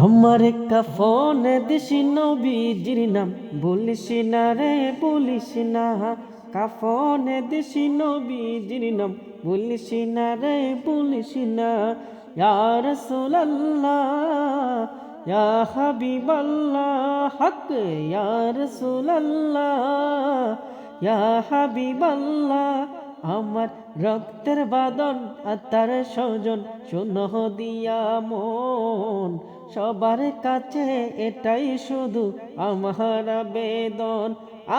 আমার একটা ফোনে দিছি নবীজির নাম। বলিস না রে, বলিস না। কাফনে দিছি নবীজির নাম। বলিস না রে, বলিস না। ইয়া রাসূলুল্লাহ, ইয়া হাবিবাল্লাহ, হক, ইয়া রাসূলুল্লাহ, ইয়া হাবিবাল্লাহ। আমার রক্তের বাদন আর তার স্বজন শুনো দিয়া মন। সবার কাছে এটাই শুধু আমার বেদন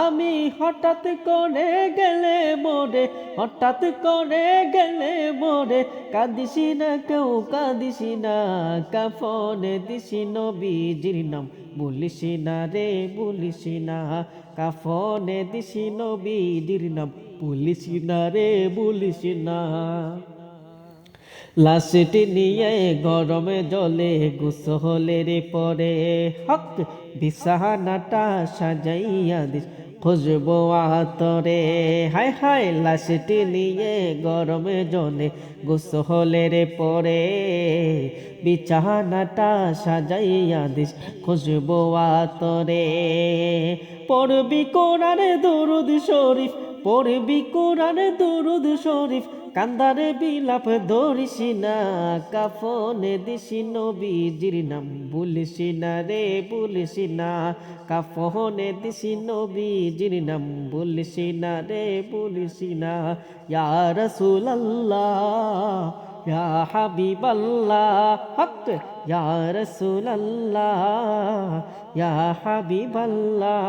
আমি হঠাৎ করে গেলে মোরে, হঠাৎ করে গেলে মোরে, কাঁদিসি না কেউ, কাঁদিসি না কাফনে। দিসি নবীজির নাম, বলিসি না রে, বলিসি না কাফনে। দিসি নবীজির নাম, বলিসি না রে, বলিসি না। লাশটি নিয়ে গরমে জলে গোসলের পরে হক বিছানাটা সাজাইয়া দিস খুঁজবো আতরে। হায় হায়, লাশটি নিয়ে গরমে জলে গোসলের পরে বিছানাটা সাজাইয়া দিস খুঁজবো আতরে। পড়বি কোরআনে দরুদ শরীফ, পড়বি কোরআনে দরুদ শরীফ কান্দারে বিলাপ ধরিস না, কাফনে দিসি নবীজির নাম। বলিস না রে বলিস না, কাফনে দিসি নবীজির নাম। বলিস না রে বলিস না, ইয়া রাসূলুল্লাহ, ইয়া হাবিবাল্লাহ, হক, ইয়া রাসূলুল্লাহ, ইয়া হাবিবাল্লাহ।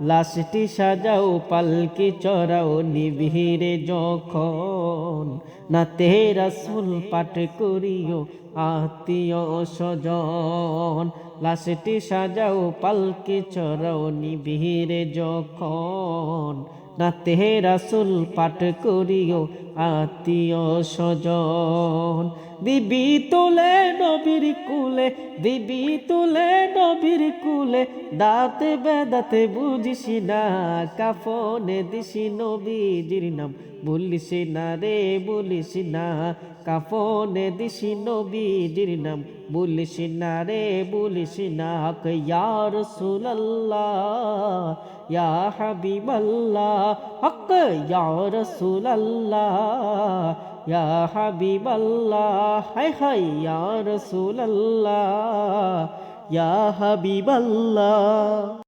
লাশটি সাজাও, পালকি চড়াও, নিবিড়ে যখন না তেরা সুল পাঠ করিও, আত্মীয় স্বজন। লাশটি সাজাও, পালকি চড়াও, নিবিড়ে যখন না তেরা সুল পাঠ করিও, আত্মীয় স্বজন। দিবি তুলে নবীর কুলে, দিবি তুলে নবীর কুলে, দাঁতে বেদাতে বুঝিস না, কাফনে দিসি নবীজির নাম। বলিস না রে বলিস না। কাফনে দিসি নবীজির নাম। বলিস না রে বলিস না। ইয়া রাসূলুল্লাহ, ইয়া হক ইয়া রাসূলুল্লাহ, ইয়া হাবিবাল্লাহ। হায় হায় ইয়া রাসূলুল্লাহ, ইয়া হাবিবাল্লাহ।